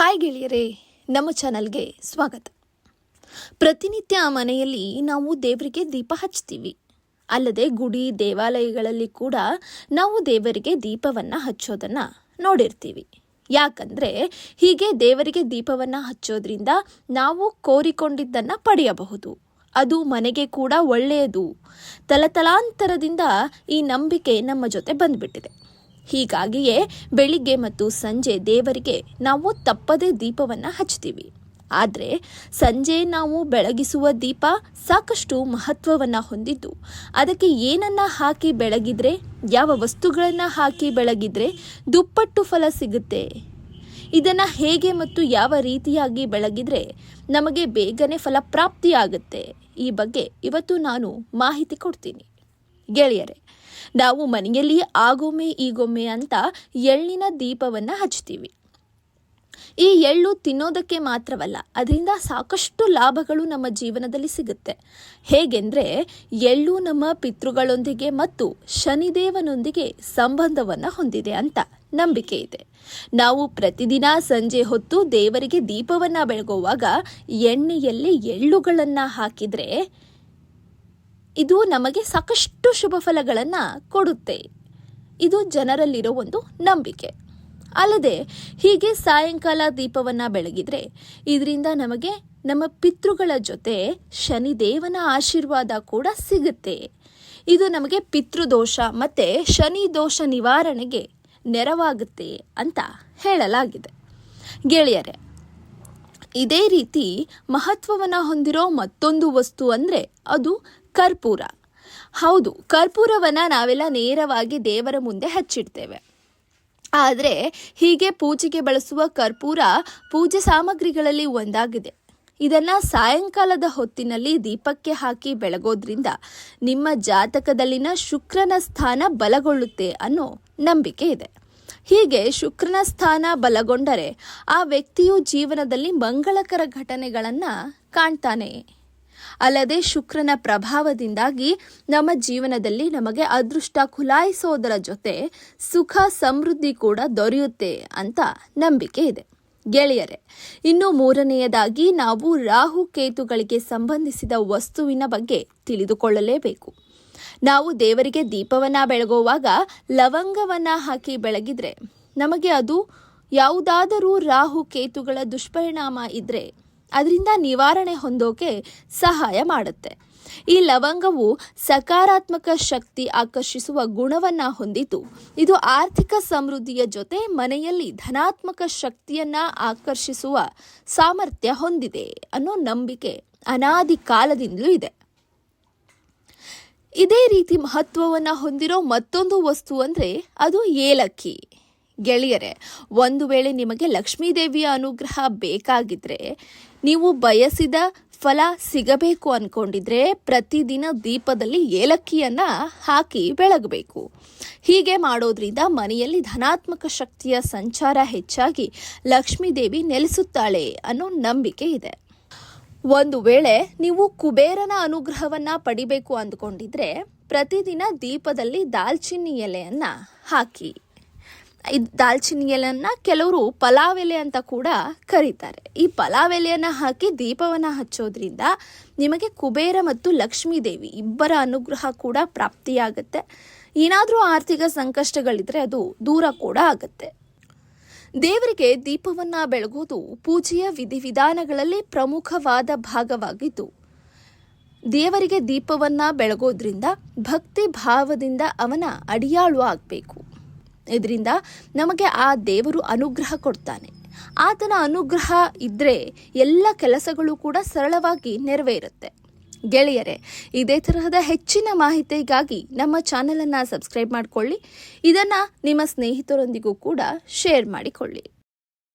Hi ಗೆಳೆಯರೇ, ನಮ್ಮ ಚಾನಲ್ಗೆ ಸ್ವಾಗತ. ಪ್ರತಿನಿತ್ಯ ಮನೆಯಲ್ಲಿ ನಾವು ದೇವರಿಗೆ ದೀಪ ಹಚ್ತೀವಿ ಅಲ್ಲದೆ ಗುಡಿ, ದೇವಾಲಯಗಳಲ್ಲಿ ಕೂಡ ನಾವು ದೇವರಿಗೆ ದೀಪವನ್ನು ಹಚ್ಚೋದನ್ನು ನೋಡಿರ್ತೀವಿ. ಯಾಕಂದರೆ ಹೀಗೆ ದೇವರಿಗೆ ದೀಪವನ್ನು ಹಚ್ಚೋದ್ರಿಂದ ನಾವು ಕೋರಿಕೊಂಡಿದ್ದನ್ನು ಪಡೆಯಬಹುದು. ಅದು ಮನೆಗೆ ಕೂಡ ಒಳ್ಳೆಯದು. ತಲತಲಾಂತರದಿಂದ ಈ ನಂಬಿಕೆ ನಮ್ಮ ಜೊತೆ ಬಂದ್ಬಿಟ್ಟಿದೆ. ಹೀಗಾಗಿಯೇ ಬೆಳಿಗ್ಗೆ ಮತ್ತು ಸಂಜೆ ದೇವರಿಗೆ ನಾವು ತಪ್ಪದೇ ದೀಪವನ್ನು ಹಚ್ತೀವಿ ಆದರೆ ಸಂಜೆ ನಾವು ಬೆಳಗಿಸುವ ದೀಪ ಸಾಕಷ್ಟು ಮಹತ್ವವನ್ನು ಹೊಂದಿದ್ದು. ಅದಕ್ಕೆ ಏನನ್ನ ಹಾಕಿ ಬೆಳಗಿದ್ರೆ, ಯಾವ ವಸ್ತುಗಳನ್ನು ಹಾಕಿ ಬೆಳಗಿದ್ರೆ ದುಪ್ಪಟ್ಟು ಫಲ ಸಿಗುತ್ತೆ? ಇದನ್ನು ಹೇಗೆ ಮತ್ತು ಯಾವ ರೀತಿಯಾಗಿ ಬೆಳಗಿದ್ರೆ ನಮಗೆ ಬೇಗನೆ ಫಲಪ್ರಾಪ್ತಿಯಾಗುತ್ತೆ ಈ ಬಗ್ಗೆ ಇವತ್ತು ನಾನು ಮಾಹಿತಿ ಕೊಡ್ತೀನಿ. ಗೆಳೆಯರೆ ನಾವು ಮನೆಯಲ್ಲಿ ಆಗೊಮ್ಮೆ ಈಗೊಮ್ಮೆ ಅಂತ ಎಳ್ಳಿನ ದೀಪವನ್ನು ಹಚ್ತೀವಿ ಈ ಎಳ್ಳು ತಿನ್ನೋದಕ್ಕೆ ಮಾತ್ರವಲ್ಲ, ಅದರಿಂದ ಸಾಕಷ್ಟು ಲಾಭಗಳು ನಮ್ಮ ಜೀವನದಲ್ಲಿ ಸಿಗುತ್ತೆ. ಹೇಗೆಂದರೆ, ಎಳ್ಳು ನಮ್ಮ ಪಿತೃಗಳೊಂದಿಗೆ ಮತ್ತು ಶನಿದೇವನೊಂದಿಗೆ ಸಂಬಂಧವನ್ನು ಹೊಂದಿದೆ ಅಂತ ನಂಬಿಕೆ ಇದೆ. ನಾವು ಪ್ರತಿದಿನ ಸಂಜೆ ಹೊತ್ತು ದೇವರಿಗೆ ದೀಪವನ್ನು ಬೆಳಗುವಾಗ ಎಣ್ಣೆಯಲ್ಲಿ ಎಳ್ಳುಗಳನ್ನು ಹಾಕಿದರೆ ಇದು ನಮಗೆ ಸಾಕಷ್ಟು ಶುಭ ಫಲಗಳನ್ನು ಕೊಡುತ್ತೆ. ಇದು ಜನರಲ್ಲಿರೋ ಒಂದು ನಂಬಿಕೆ. ಅಲ್ಲದೆ, ಹೀಗೆ ಸಾಯಂಕಾಲ ದೀಪವನ್ನು ಬೆಳಗಿದ್ರೆ, ಇದರಿಂದ ನಮಗೆ ನಮ್ಮ ಪಿತೃಗಳ ಜೊತೆ ಶನಿದೇವನ ಆಶೀರ್ವಾದ ಕೂಡ ಸಿಗುತ್ತೆ. ಇದು ನಮಗೆ ಪಿತೃದೋಷ ಮತ್ತು ಶನಿ ದೋಷ ನಿವಾರಣೆಗೆ ನೆರವಾಗುತ್ತೆ ಅಂತ ಹೇಳಲಾಗಿದೆ. ಗೆಳೆಯರೆ, ಇದೇ ರೀತಿ ಮಹತ್ವವನ್ನು ಹೊಂದಿರೋ ಮತ್ತೊಂದು ವಸ್ತು ಅಂದರೆ ಅದು ಕರ್ಪೂರ. ಹೌದು, ಕರ್ಪೂರವನ್ನು ನಾವೆಲ್ಲ ನೇರವಾಗಿ ದೇವರ ಮುಂದೆ ಹಚ್ಚಿಡ್ತೇವೆ. ಆದರೆ ಹೀಗೆ ಪೂಜೆಗೆ ಬಳಸುವ ಕರ್ಪೂರ ಪೂಜೆ ಸಾಮಗ್ರಿಗಳಲ್ಲಿ ಒಂದಾಗಿದೆ. ಇದನ್ನು ಸಾಯಂಕಾಲದ ಹೊತ್ತಿನಲ್ಲಿ ದೀಪಕ್ಕೆ ಹಾಕಿ ಬೆಳಗೋದ್ರಿಂದ ನಿಮ್ಮ ಜಾತಕದಲ್ಲಿನ ಶುಕ್ರನ ಸ್ಥಾನ ಬಲಗೊಳ್ಳುತ್ತೆ ಅನ್ನೋ ನಂಬಿಕೆ ಇದೆ. ಹೀಗೆ ಶುಕ್ರನ ಸ್ಥಾನ ಬಲಗೊಂಡರೆ ಆ ವ್ಯಕ್ತಿಯು ಜೀವನದಲ್ಲಿ ಮಂಗಳಕರ ಘಟನೆಗಳನ್ನು ಕಾಣ್ತಾನೆ. ಅಲ್ಲದೆ ಶುಕ್ರನ ಪ್ರಭಾವದಿಂದಾಗಿ ನಮ್ಮ ಜೀವನದಲ್ಲಿ ನಮಗೆ ಅದೃಷ್ಟ ಖುಲಾಯಿಸೋದರ ಜೊತೆ ಸುಖ ಸಮೃದ್ಧಿ ಕೂಡ ದೊರೆಯುತ್ತೆ ಅಂತ ನಂಬಿಕೆ ಇದೆ. ಗೆಳೆಯರೆ, ಇನ್ನು ಮೂರನೆಯದಾಗಿ ನಾವು ರಾಹು ಕೇತುಗಳಿಗೆ ಸಂಬಂಧಿಸಿದ ವಸ್ತುವಿನ ಬಗ್ಗೆ ತಿಳಿದುಕೊಳ್ಳಲೇಬೇಕು. ನಾವು ದೇವರಿಗೆ ದೀಪವನ್ನ ಬೆಳಗುವಾಗ ಲವಂಗವನ್ನ ಹಾಕಿ ಬೆಳಗಿದ್ರೆ ನಮಗೆ ಅದು ಯಾವುದಾದರೂ ರಾಹು ಕೇತುಗಳ ದುಷ್ಪರಿಣಾಮ ಇದ್ದರೆ ಅದರಿಂದ ನಿವಾರಣೆ ಹೊಂದೋಕೆ ಸಹಾಯ ಮಾಡುತ್ತೆ. ಈ ಲವಂಗವು ಸಕಾರಾತ್ಮಕ ಶಕ್ತಿ ಆಕರ್ಷಿಸುವ ಗುಣವನ್ನು ಹೊಂದಿದ್ದು, ಇದು ಆರ್ಥಿಕ ಸಮೃದ್ಧಿಯ ಜೊತೆ ಮನೆಯಲ್ಲಿ ಧನಾತ್ಮಕ ಶಕ್ತಿಯನ್ನ ಆಕರ್ಷಿಸುವ ಸಾಮರ್ಥ್ಯ ಹೊಂದಿದೆ ಅನ್ನೋ ನಂಬಿಕೆ ಅನಾದಿ ಕಾಲದಿಂದಲೂ ಇದೆ. ಇದೇ ರೀತಿ ಮಹತ್ವವನ್ನು ಹೊಂದಿರೋ ಮತ್ತೊಂದು ವಸ್ತು ಅಂದರೆ ಅದು ಏಲಕ್ಕಿ. ಗೆಳೆಯರೆ, ಒಂದು ವೇಳೆ ನಿಮಗೆ ಲಕ್ಷ್ಮೀದೇವಿಯ ಅನುಗ್ರಹ ಬೇಕಾಗಿದ್ರೆ ನೀವು ಬಯಸಿದ ಫಲ ಸಿಗಬೇಕು ಅಂದ್ಕೊಂಡಿದ್ರೆ ಪ್ರತಿದಿನ ದೀಪದಲ್ಲಿ ಏಲಕ್ಕಿಯನ್ನು ಹಾಕಿ ಬೆಳಗಬೇಕು. ಹೀಗೆ ಮಾಡೋದ್ರಿಂದ ಮನೆಯಲ್ಲಿ ಧನಾತ್ಮಕ ಶಕ್ತಿಯ ಸಂಚಾರ ಹೆಚ್ಚಾಗಿ ಲಕ್ಷ್ಮೀದೇವಿ ನೆಲೆಸುತ್ತಾಳೆ ಅನ್ನೋ ನಂಬಿಕೆ ಇದೆ. ಒಂದು ವೇಳೆ ನೀವು ಕುಬೇರನ ಅನುಗ್ರಹವನ್ನ ಪಡಿಬೇಕು ಅಂದ್ಕೊಂಡಿದ್ರೆ ಪ್ರತಿದಿನ ದೀಪದಲ್ಲಿ ದಾಲ್ಚಿನ್ನಿ ಎಲೆಯನ್ನ ಹಾಕಿ ಈ ದಾಲ್ಚಿನ್ನಿ ಎಲೆಯನ್ನ ಕೆಲವರು ಪಲಾವ್ ಎಲೆ ಅಂತ ಕೂಡ ಕರೀತಾರೆ. ಈ ಪಲಾವ್ ಎಲೆಯನ್ನ ಹಾಕಿ ದೀಪವನ್ನ ಹಚ್ಚೋದ್ರಿಂದ ನಿಮಗೆ ಕುಬೇರ ಮತ್ತು ಲಕ್ಷ್ಮೀ ದೇವಿ ಇಬ್ಬರ ಅನುಗ್ರಹ ಕೂಡ ಪ್ರಾಪ್ತಿಯಾಗುತ್ತೆ. ಏನಾದರೂ ಆರ್ಥಿಕ ಸಂಕಷ್ಟಗಳಿದ್ರೆ ಅದು ದೂರ ಕೂಡ ಆಗುತ್ತೆ. ದೇವರಿಗೆ ದೀಪವನ್ನ ಬೆಳಗೋದು ಪೂಜೆಯ ವಿಧಿವಿಧಾನಗಳಲ್ಲಿ ಪ್ರಮುಖವಾದ ಭಾಗವಾಗಿದ್ದು, ದೇವರಿಗೆ ದೀಪವನ್ನ ಬೆಳಗೋದ್ರಿಂದ ಭಕ್ತಿ ಭಾವದಿಂದ ಅವನ ಅಡಿಯಾಳು ಆಗಬೇಕು. ಇದರಿಂದ ನಮಗೆ ಆ ದೇವರು ಅನುಗ್ರಹ ಕೊಡ್ತಾನೆ. ಆತನ ಅನುಗ್ರಹ ಇದ್ದರೆ ಎಲ್ಲ ಕೆಲಸಗಳು ಕೂಡ ಸರಳವಾಗಿ ನೆರವೇರುತ್ತೆ. ಗೆಳೆಯರೆ, ಇದೇ ತರಹದ ಹೆಚ್ಚಿನ ಮಾಹಿತಿಗಾಗಿ ನಮ್ಮ ಚಾನಲನ್ನು ಸಬ್ಸ್ಕ್ರೈಬ್ ಮಾಡಿಕೊಳ್ಳಿ. ಇದನ್ನು ನಿಮ್ಮ ಸ್ನೇಹಿತರೊಂದಿಗೂ ಕೂಡ ಶೇರ್ ಮಾಡಿಕೊಳ್ಳಿ.